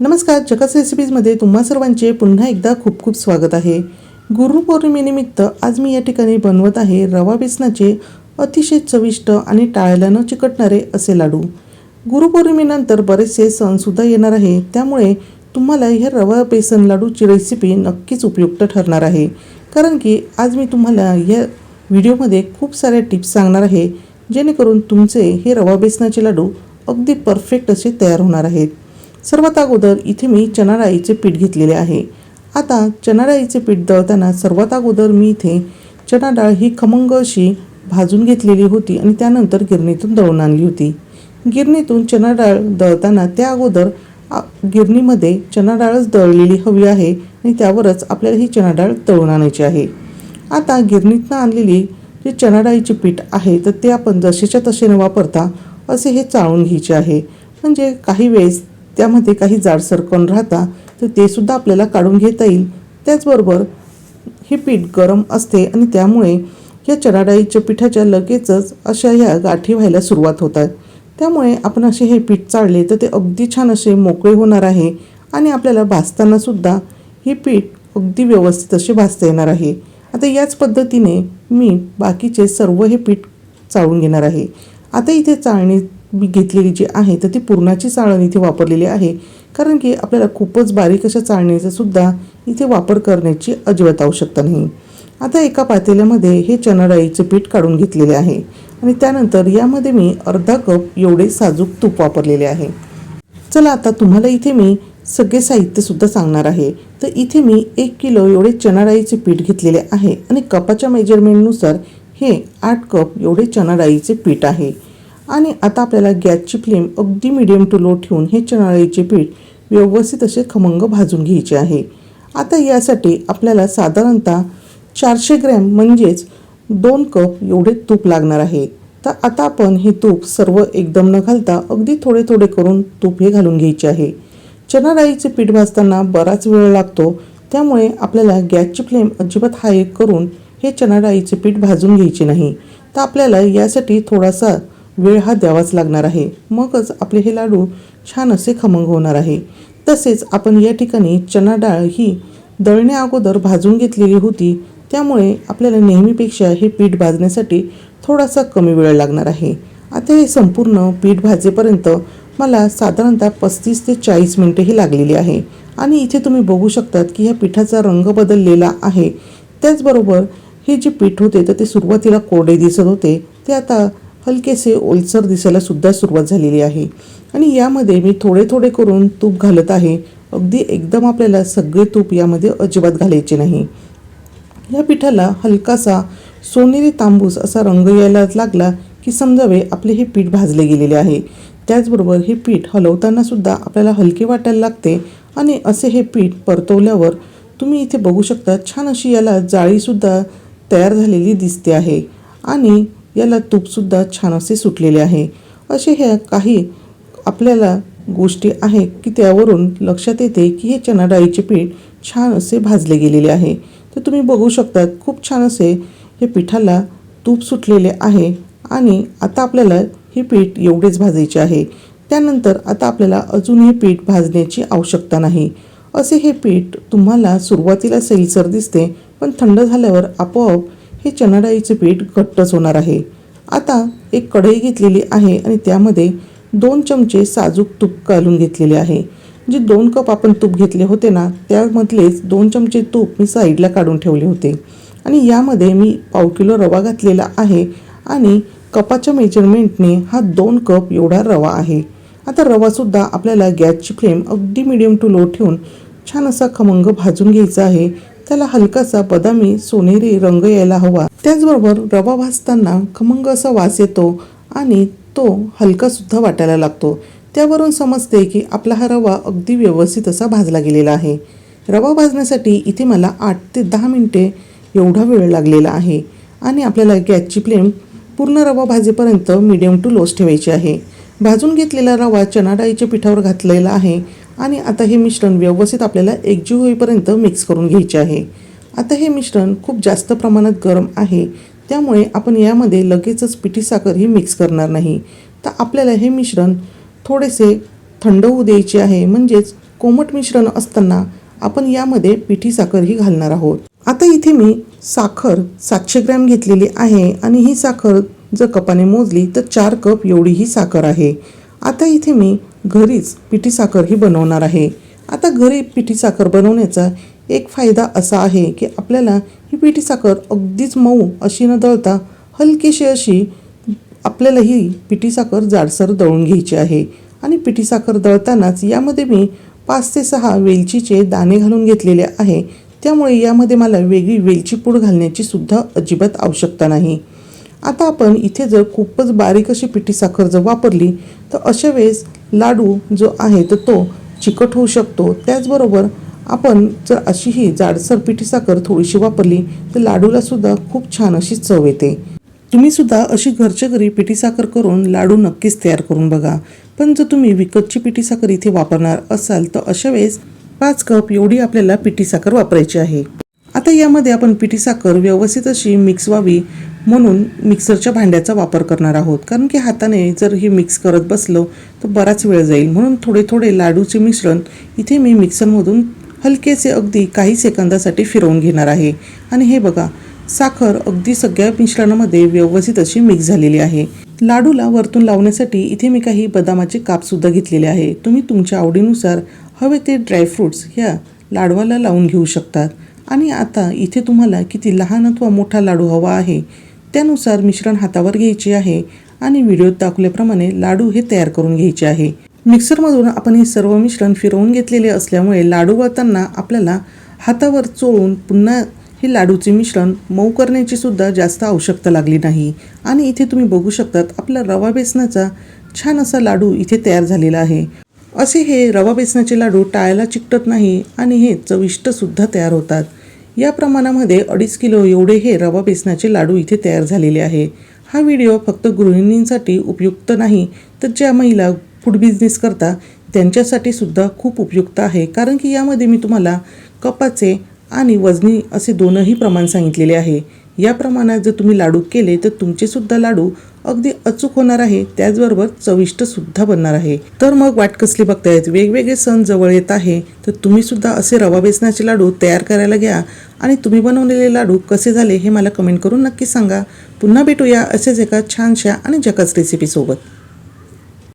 नमस्कार जगास रेसिपीजमध्ये तुम्हा सर्वांचे पुन्हा एकदा खूप खूप स्वागत आहे. गुरुपौर्णिमेनिमित्त आज मी या ठिकाणी बनवत आहे रवा बेसनाचे अतिशय चविष्ट आणि टाळायला न चिकटणारे असे लाडू. गुरुपौर्णिमेनंतर बरेचसे सणसुद्धा येणार आहे त्यामुळे तुम्हाला हे रवा बेसन लाडूची रेसिपी नक्कीच उपयुक्त ठरणार आहे. कारण की आज मी तुम्हाला या व्हिडिओमध्ये खूप साऱ्या टिप्स सांगणार आहे जेणेकरून तुमचे हे रवा बेसनाचे लाडू अगदी परफेक्ट असे तयार होणार आहेत. सर्वात अगोदर इथे मी चणा डाळीचे पीठ घेतलेले आहे. आता चणा डाळीचे पीठ दळताना सर्वात अगोदर मी इथे चणा डाळ ही खमंग अशी भाजून घेतलेली होती आणि त्यानंतर गिरणीतून दळून आणली होती. गिरणीतून चणा डाळ दळताना त्या अगोदर गिरणीमध्ये चणा डाळच दळलेली हवी आहे आणि त्यावरच आपल्याला ही चणा डाळ दळून आणायची आहे. आता गिरणीतनं आणलेली जे चणा डाळीचे पीठ आहे तर ते आपण जसेच्या तसे न वापरता असे हे चाळून घ्यायचे आहे. म्हणजे काही वेळेस त्यामध्ये काही जाडसर कण राहता तर ते सुद्धा आपल्याला काढून घेता येईल. त्याचबरोबर हे पीठ गरम असते आणि त्यामुळे या चराडाईच्या पिठाच्या लगेचच अशा ह्या गाठी व्हायला सुरुवात होतात. त्यामुळे आपण असे हे पीठ चाळले तर ते अगदी छान असे मोकळे होणार आहे आणि आपल्याला भाजताना सुद्धा हे पीठ अगदी व्यवस्थित असे भाजता येणार आहे. आता याच पद्धतीने मी बाकीचे सर्व हे पीठ चाळून घेणार आहे. आता इथे चाळणी मी घेतलेली जी आहे तर ती पुरणाची चाळण इथे वापरलेली आहे. कारण की आपल्याला खूपच बारीक अशा चाळणीचा सुद्धा इथे वापर करण्याची अजिबात आवश्यकता नाही. आता एका पातेल्यामध्ये हे चणाडाळीचे पीठ काढून घेतलेले आहे आणि त्यानंतर यामध्ये मी अर्धा कप एवढे साजूक तूप वापरलेले आहे. चला आता तुम्हाला इथे मी सगळे साहित्यसुद्धा सांगणार आहे. तर इथे मी एक किलो एवढे चणाडाळीचे पीठ घेतलेले आहे आणि कपाच्या मेजरमेंटनुसार हे आठ कप एवढे चणाडाळीचे पीठ आहे. आणि आता आपल्याला गॅसची फ्लेम अगदी मिडियम टू लो ठेवून हे चणाळीचे पीठ व्यवस्थित असे खमंग भाजून घ्यायचे आहे. आता यासाठी आपल्याला साधारणतः चारशे ग्रॅम म्हणजेच दोन कप एवढे तूप लागणार आहे. तर आता आपण हे तूप सर्व एकदम न घालता अगदी थोडे थोडे करून तूप हे घालून घ्यायचे आहे. चणा डाळीचे पीठ भाजताना बराच वेळ लागतो त्यामुळे आपल्याला गॅसची फ्लेम अजिबात हाय करून हे चणा डाळीचे पीठ भाजून घ्यायचे नाही. तर आपल्याला यासाठी थोडासा वेळ हा द्यावाच लागणार आहे. मगच आपले हे लाडू छान असे खमंग होणार आहे. तसेच आपण या ठिकाणी चना डाळ ही दळण्या अगोदर भाजून घेतलेली होती. त्यामुळे आपल्याला नेहमीपेक्षा हे पीठ भाजण्यासाठी थोडासा कमी वेळ लागणार आहे. आता हे संपूर्ण पीठ भाजेपर्यंत मला साधारणतः पस्तीस ते चाळीस मिनटे ही लागलेली आहे. आणि इथे तुम्ही बघू शकतात की ह्या पिठाचा रंग बदललेला आहे. त्याचबरोबर हे जे पीठ होते तर ते सुरुवातीला कोरडे दिसत होते. ते आता हलकेसे ओलसर दिसायला सुद्धा सुरुवात झालेली आहे. आणि यामध्ये मी थोडे थोडे करून तूप घालत आहे. अगदी एकदम आपल्याला सगळे तूप यामध्ये अजिबात घालायचे नाही. या पिठाला हलकासा सोनेरी तांबूस असा रंग यायला लागला की समजावे आपले हे पीठ भाजले गेलेले आहे. त्याचबरोबर हे पीठ हलवताना सुद्धा आपल्याला हलके वाटायला लागते आणि असे हे पीठ परतवल्यावर तुम्ही इथे बघू शकता छान अशी याला जाळीसुद्धा तयार झालेली दिसते आहे. आणि याला तूपसुद्धा छान असे सुटलेले आहे. असे ह्या काही आपल्याला गोष्टी आहेत की त्यावरून लक्षात येते की हे चणा डाळीचे पीठ छान असे भाजले गेलेले आहे. तर तुम्ही बघू शकतात खूप छान असे हे पिठाला तूप सुटलेले आहे आणि आता आपल्याला हे पीठ एवढेच भाजायचे आहे. त्यानंतर आता आपल्याला अजून हे पीठ भाजण्याची आवश्यकता नाही. असे हे पीठ तुम्हाला सुरुवातीला सैलसर दिसते पण थंड झाल्यावर आपोआप हे चणाडाळीचे पीठ घट्टच होणार आहे. आता एक कढई घेतलेली आहे आणि त्यामध्ये दोन चमचे साजूक तूप घालून घेतलेले आहे. जे दोन कप आपण तूप घेतले होते ना त्यामधलेच दोन चमचे तूप मी साईडला काढून ठेवले होते. आणि यामध्ये मी पाव किलो रवा घातलेला आहे आणि कपाच्या मेजरमेंटने हा दोन कप एवढा रवा आहे. आता रवासुद्धा आपल्याला गॅसची फ्लेम अगदी मिडियम टू लो ठेवून छान असा खमंग भाजून घ्यायचा आहे. त्याला हलकासा बदामी सोनेरी रंग यायला हवा. त्याचबरोबर रवा भाजताना खमंग असा वास येतो आणि तो हलका सुद्धा वाटायला लागतो. त्यावरून समजते की आपला हा रवा अगदी व्यवस्थित असा भाजला गेलेला आहे. रवा भाजण्यासाठी इथे मला आठ ते दहा मिनटे एवढा वेळ लागलेला आहे आणि आपल्याला गॅसची फ्लेम पूर्ण रवा भाजेपर्यंत मिडियम टू लोस ठेवायची आहे. भाजून घेतलेला रवा चणाडाईच्या पिठावर घातलेला आहे. आणि आता हे मिश्रण व्यवस्थित आपल्याला एकजीव होईपर्यंत मिक्स करून घ्यायचे आहे. आता हे मिश्रण खूप जास्त प्रमाणात गरम आहे त्यामुळे आपण यामध्ये लगेचच पिठी साखर ही मिक्स करणार नाही. तर आपल्याला हे मिश्रण थोडेसे थंड होऊ द्यायचे आहे म्हणजेच कोमट मिश्रण असताना आपण यामध्ये पिठी साखर ही घालणार आहोत. आता इथे मी साखर सातशे ग्रॅम घेतलेली आहे आणि ही साखर जर कपाने मोजली तर चार कप एवढी ही साखर आहे. आता इथे मी घरीच पिठी साखर ही बनवणार आहे. आता घरी पिठी साखर बनवण्याचा एक फायदा असा आहे की आपल्याला ही पिठी साखर अगदीच मऊ अशी न दळता हलकीशी अशी आपल्याला ही पिठी साखर जाडसर दळून घ्यायची आहे. आणि पिठी साखर दळतानाच यामध्ये मी पाच ते सहा वेलचीचे दाणे घालून घेतलेले आहे. त्यामुळे यामध्ये मला वेगळी वेलची पूड घालण्याची सुद्धा अजिबात आवश्यकता नाही. आता आपण इथे जर खूपच बारीक अशी पिठी साखर जर वापरली तर अशा वेळेस लाडू जो आहे तर तो चिकट होऊ शकतो. त्याचबरोबर आपण जर अशी ही जाडसर पिठी साखर थोडीशी वापरली तर लाडूला सुद्धा खूप छान अशी चव येते. तुम्ही सुद्धा अशी घरच्या घरी पिठी साखर करून लाडू नक्कीच तयार करून बघा. पण जर तुम्ही विकतची पिठी साखर इथे वापरणार असाल तर अशा वेळेस पाच कप एवढी आपल्याला पिठी साखर वापरायची आहे. आता यामध्ये आपण पिठी साखर व्यवस्थित अशी मिक्स व्हावी. म्हणून मिक्सरच्या भांड्याचा वापर करणार आहोत. कारण की हाताने जर हे मिक्स करत बसलो तर बराच वेळ जाईल. म्हणून थोडे थोडे लाडूचे मिश्रण इथे मी मिक्सरमधून हलकेसे अगदी काही सेकंदासाठी फिरवून घेणार आहे. आणि हे बघा साखर अगदी सगळ्या मिश्रणामध्ये व्यवस्थित अशी मिक्स झालेली आहे. लाडूला वरतून लावण्यासाठी इथे मी काही बदामाचे कापसुद्धा घेतलेले आहे. तुम्ही तुमच्या आवडीनुसार हवे ते ड्रायफ्रूट्स ह्या लाडवाला लावून घेऊ शकतात. आणि आता इथे तुम्हाला किती लहान अथवा मोठा लाडू हवा आहे त्यानुसार मिश्रण हातावर घ्यायचे आहे आणि व्हिडिओत दाखवल्याप्रमाणे लाडू हे तयार करून घ्यायचे आहे. मिक्सरमधून आपण हे सर्व मिश्रण फिरवून घेतलेले असल्यामुळे लाडू वळताना आपल्याला हातावर चोळून पुन्हा हे लाडूचे मिश्रण मऊ करण्याची सुद्धा जास्त आवश्यकता लागली नाही. आणि इथे तुम्ही बघू शकतात आपला रवा बेसनाचा छान असा लाडू इथे तयार झालेला आहे. असे हे रवा बेसनाचे लाडू टाळायला चिकटत नाही आणि हे चविष्ट सुद्धा तयार होतात. या प्रमाणामध्ये अडीच किलो एवढे हे रवा बेसनाचे लाडू इथे तयार झालेले आहे. हा व्हिडिओ फक्त गृहिणींसाठी उपयुक्त नाही तर ज्या महिला फूड बिझनेस करता त्यांच्यासाठी सुद्धा खूप उपयुक्त आहे. कारण की यामध्ये मी तुम्हाला कपाचे आणि वजनी असे दोनही प्रमाण सांगितलेले आहे. या प्रमाणात जर तुम्ही लाडू केले तर तुमचेसुद्धा लाडू अगदी अचूक होणार आहे. त्याचबरोबर चविष्ट सुद्धा बनणार आहे. तर मग वाट कसली बघतायत? वेगवेगळे सण जवळ येत आहे तर तुम्ही सुद्धा असे रवा बेसनाचे लाडू तयार करायला घ्या. आणि तुम्ही बनवलेले लाडू कसे झाले हे मला कमेंट करून नक्की सांगा. पुन्हा भेटूया असेच एका छानशा आणि जकाच रेसिपीसोबत